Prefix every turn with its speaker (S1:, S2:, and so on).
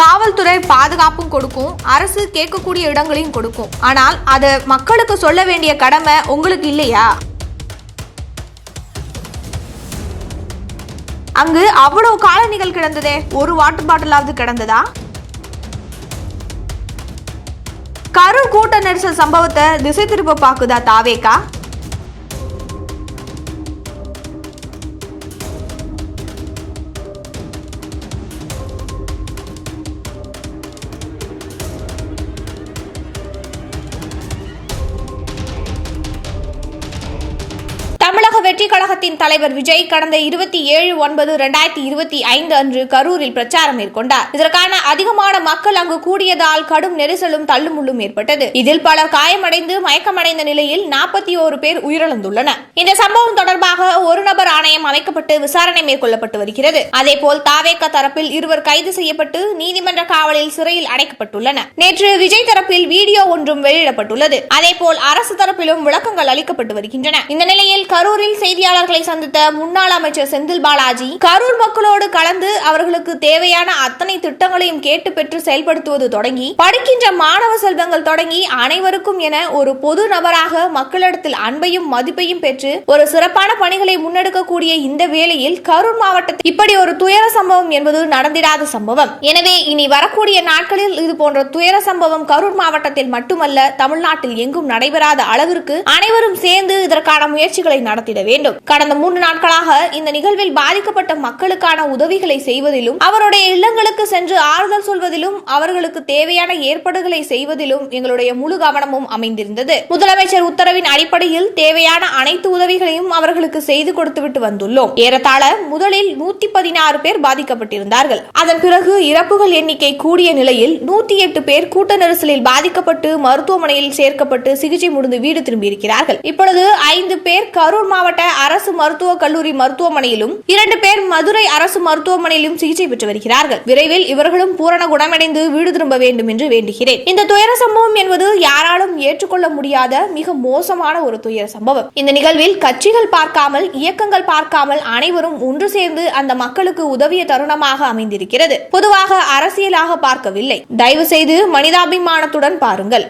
S1: காவல்துறை பாதுகாப்பும் கொடுக்கும் அரசு கேட்கக்கூடிய இடங்களையும் கொடுக்கும். ஆனால் அதை மக்களுக்கு சொல்ல வேண்டிய கடமை உங்களுக்கு இல்லையா? அங்கு அவ்வளவு காலணிகள் கிடந்ததே? ஒரு வாட்டர் பாட்டிலாவது கிடந்ததா? கரூர் கூட்ட நெரிசல் சம்பவத்தை திசை திருப்ப பாக்குதா தாவேக்கா? தமிழக வெற்றி கழகத்தின் தலைவர் விஜய் கடந்த இருபத்தி ஏழு ஒன்பது இரண்டாயிரத்தி இருபத்தி ஐந்து அன்று கரூரில் பிரச்சாரம் மேற்கொண்டார். இதற்கான அதிகமான மக்கள் அங்கு கூடியதால் கடும் நெரிசலும் தள்ளுமுள்ளும் ஏற்பட்டது. இதில் பலர் காயமடைந்து மயக்கமடைந்த நிலையில் நாற்பத்தி ஓரு பேர் உயிரிழந்துள்ளனர். இந்த சம்பவம் தொடர்பாக ஒரு நபர் ஆணையம் அமைக்கப்பட்டு விசாரணை மேற்கொள்ளப்பட்டு வருகிறது. அதேபோல் தாவேக தரப்பில் இருவர் கைது செய்யப்பட்டு நீதிமன்ற காவலில் சிறையில் அடைக்கப்பட்டுள்ளனர். நேற்று விஜய் தரப்பில் வீடியோ ஒன்றும் வெளியிடப்பட்டுள்ளது. அதேபோல் அரசு தரப்பிலும் விளக்கங்கள் அளிக்கப்பட்டு வருகின்றன. இந்த நிலையில் கரூரில் செய்தியாளர்களை சந்தித்த முன்னாள் அமைச்சர் செந்தில் பாலாஜி கரூர் மக்களோடு கலந்து அவர்களுக்கு தேவையான அத்தனை திட்டங்களையும் கேட்டு பெற்று செயல்படுத்துவது தொடங்கி படிக்கின்ற மாணவ செல்வங்கள் தொடங்கி அனைவருக்கும் என ஒரு பொது நபராக மக்களிடத்தில் அன்பையும் மதிப்பையும் பெற்று ஒரு சிறப்பான பணிகளை முன்னெடுக்கக்கூடிய இந்த வேளையில் கரூர் மாவட்டத்தில் இப்படி ஒரு துயர சம்பவம் என்பது நடந்திடாத சம்பவம். எனவே இனி வரக்கூடிய நாட்களில் இது போன்ற துயர சம்பவம் கரூர் மாவட்டத்தில் மட்டுமல்ல தமிழ்நாட்டில் எங்கும் நடைபெறாத அளவிற்கு அனைவரும் சேர்ந்து இதற்கான முயற்சிகளை நடத்திட வேண்டும். கடந்த மூன்று நாட்களாக இந்த நிகழ்வில் பாதிக்கப்பட்ட மக்களுக்கான உதவிகளை செய்வதிலும் அவருடைய இல்லங்களுக்கு சென்று ஆறுதல் சொல்வதிலும் அவர்களுக்கு தேவையான ஏற்பாடுகளை செய்வதிலும் எங்களுடைய முழு கவனமும் அமைந்திருந்தது. முதலமைச்சர் உத்தரவின் அடிப்படையில் தேவையான அனைத்து உதவிகளையும் அவர்களுக்கு செய்து கொடுத்துவிட்டு வந்துள்ளோம். ஏறத்தாழ முதலில் நூத்தி பதினாறு பேர் பாதிக்கப்பட்டிருந்தார்கள். அதன் பிறகு இறப்புகள் எண்ணிக்கை கூடிய நிலையில் நூத்தி எட்டு பேர் கூட்ட நெரிசலில் பாதிக்கப்பட்டு மருத்துவமனையில் சேர்க்கப்பட்டு சிகிச்சை முடிந்து வீடு திரும்பியிருக்கிறார்கள். இப்பொழுது ஐந்து பேர் கரூர் மாவட்ட அரசு மருத்துவக் கல்லூரி மருத்துவமனையிலும் இரண்டு பேர் மதுரை அரசு மருத்துவமனையிலும் சிகிச்சை பெற்று வருகிறார்கள். விரைவில் இவர்களும் பூரண குணமடைந்து வீடு திரும்ப வேண்டும் என்று வேண்டுகிறேன். இந்த துயர சம்பவம் என்பது யாராலும் ஏற்றுக்கொள்ள முடியாத மிக மோசமான ஒரு துயர சம்பவம். இந்த நிகழ்வில் கட்சிகள் பார்க்காமல் இயக்கங்கள் பார்க்காமல் அனைவரும் ஒன்று சேர்ந்து அந்த மக்களுக்கு உதவிய தருணமாக அமைந்திருக்கிறது. பொதுவாக அரசியலாக பார்க்கவில்லை. தயவு செய்து மனிதாபிமானத்துடன் பாருங்கள்.